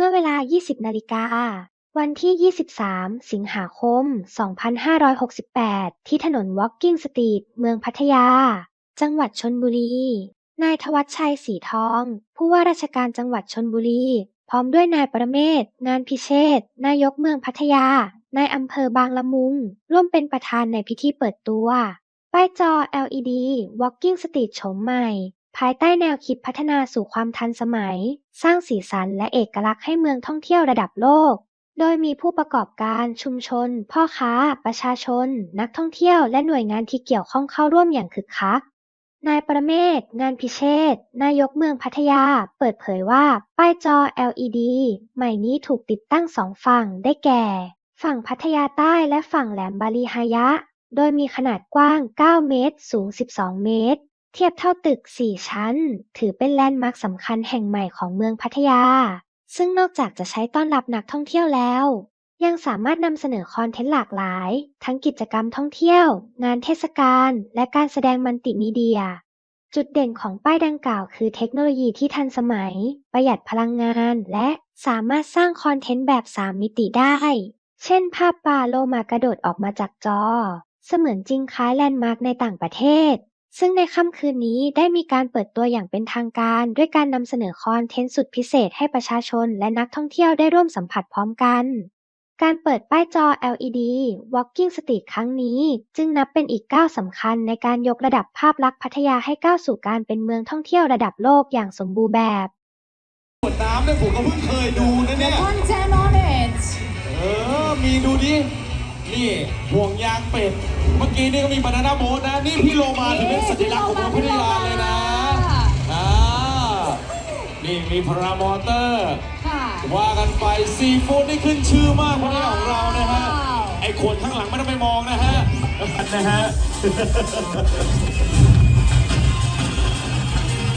มื่อเวลา 20 นาฬิกา วันที่ 23 สิงหาคม 2568 ที่ถนน Walking Street เมืองพัทยา จังหวัดชลบุรี นายธวัชชัยสีทอง ผู้ว่าราชการจังหวัดชลบุรี พร้อมด้วยนายประเมศ งานพิเชษ นายกเมืองพัทยา นายอำเภอบางละมุง ร่วมเป็นประธานในพิธีเปิดตัว ป้ายจอ LED Walking Street โฉมใหม่ ภายใต้แนวคิดพัฒนาสู่ความทันสมัย สร้างสีสันและเอกลักษณ์ให้เมืองท่องเที่ยวระดับโลก โดยมีผู้ประกอบการ ชุมชน พ่อค้า ประชาชน นักท่องเที่ยว และหน่วยงานที่เกี่ยวข้องเข้าร่วมอย่างคึกคักนายประเมศ งานพิเชษ นายกเมืองพัทยา เปิดเผยว่า ป้ายจอ LED ใหม่นี้ถูกติดตั้งสองฝั่ง ได้แก่ ฝั่งพัทยาใต้และฝั่งแหลมบาลีฮายะ โดยมีขนาดกว้าง 9 เมตร สูง 12 เมตร ทียบเท่าตึก 4 ชั้น ถือเป็นแลนด์มาร์คสำคัญแห่งใหม่ของเมืองพัทยา ซึ่งนอกจากจะใช้ต้อนรับนักท่องเที่ยวแล้ว ยังสามารถนำเสนอคอนเทนต์หลากหลาย ทั้งกิจกรรมท่องเที่ยว งานเทศกาล และการแสดงมัลติมีเดีย จุดเด่นของป้ายดังกล่าวคือเทคโนโลยีที่ทันสมัย ประหยัดพลังงาน และสามารถสร้างคอนเทนต์แบบ 3 มิติได้ เช่น ภาพปลาโลมากระโดดออกมาจากจอ เสมือนจริงคล้ายแลนด์มาร์คในต่างประเทศ ซึ่งในค่ำคืนนี้ได้มีการเปิดตัวอย่างเป็นทางการ ด้วยการนำเสนอคอนเทนต์สุดพิเศษให้ประชาชนและนักท่องเที่ยวได้ร่วมสัมผัสพร้อมกัน การเปิดป้ายจอ LED Walking Street ครั้งนี้ จึงนับเป็นอีกก้าวสำคัญในการยกระดับภาพลักษณ์พัทยาให้ก้าวสู่การเป็นเมืองท่องเที่ยวระดับโลกอย่างสมบูรณ์แบบขวดน้ำเนี่ยผมก็เพิ่งเคยดูนะเนี่ย Content on it เออ มีดูดิ นี่ห่วงยางเป็ด เมื่อกี้นี่ก็มีบานาน่าโบ๊ทนะ นี่พี่โลมาถือเป็นสัญลักษณ์ของเมืองพัทยาเลยนะอ่านี่มีพารามอเตอร์ ค่ะ ว่ากันไปซีฟู้ดนี่ขึ้นชื่อมากพัทยาของเรานะฮะว้าวไอ้ขวดข้างหลังไม่ต้องไปมองนะฮะ นะฮะ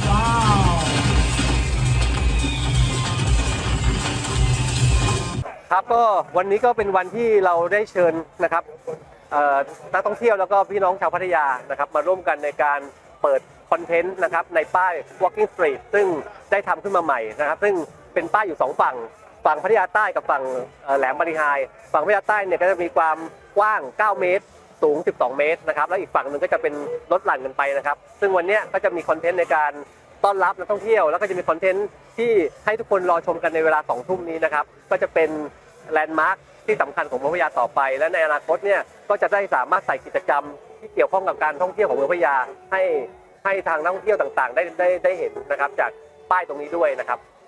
ว้าว ครับก็วันนี้ก็เป็นวันที่เราได้เชิญนะครับเอ่อ นักท่องเที่ยวแล้วก็พี่น้องชาวพัทยานะครับมาร่วมกันในการเปิดคอนเทนต์นะครับในป้าย Walking Street ซึ่งได้ทำขึ้นมาใหม่นะครับ ซึ่งเป็นป้ายอยู่สองฝั่ง ฝั่งพัทยาใต้กับฝั่งแหลมบารีไฮฝั่งพัทยาใต้เนี่ยก็จะมีความกว้าง 9 เมตร สูง 12 เมตรนะครับ แล้วอีกฝั่งหนึ่งก็จะเป็นรถหลั่นกันไปนะครับ ซึ่งวันนี้ก็จะมีคอนเทนต์ในการต้อนรับนักท่องเที่ยว แล้วก็จะมีคอนเทนต์ที่ให้ทุกคนรอชมกันในเวลา 2 ทุ่มนี้นะครับ ก็จะเป็นแลนด์มาร์ค ที่สำคัญของเมืองพัทยาต่อไป และในอนาคตเนี่ยก็จะได้สามารถใส่กิจกรรมที่เกี่ยวข้องกับการท่องเที่ยวของเมืองพัทยาให้ให้ทางนักท่องเที่ยวต่างๆ ได้ได้ได้เห็นนะครับ จากป้ายตรงนี้ด้วยนะครับ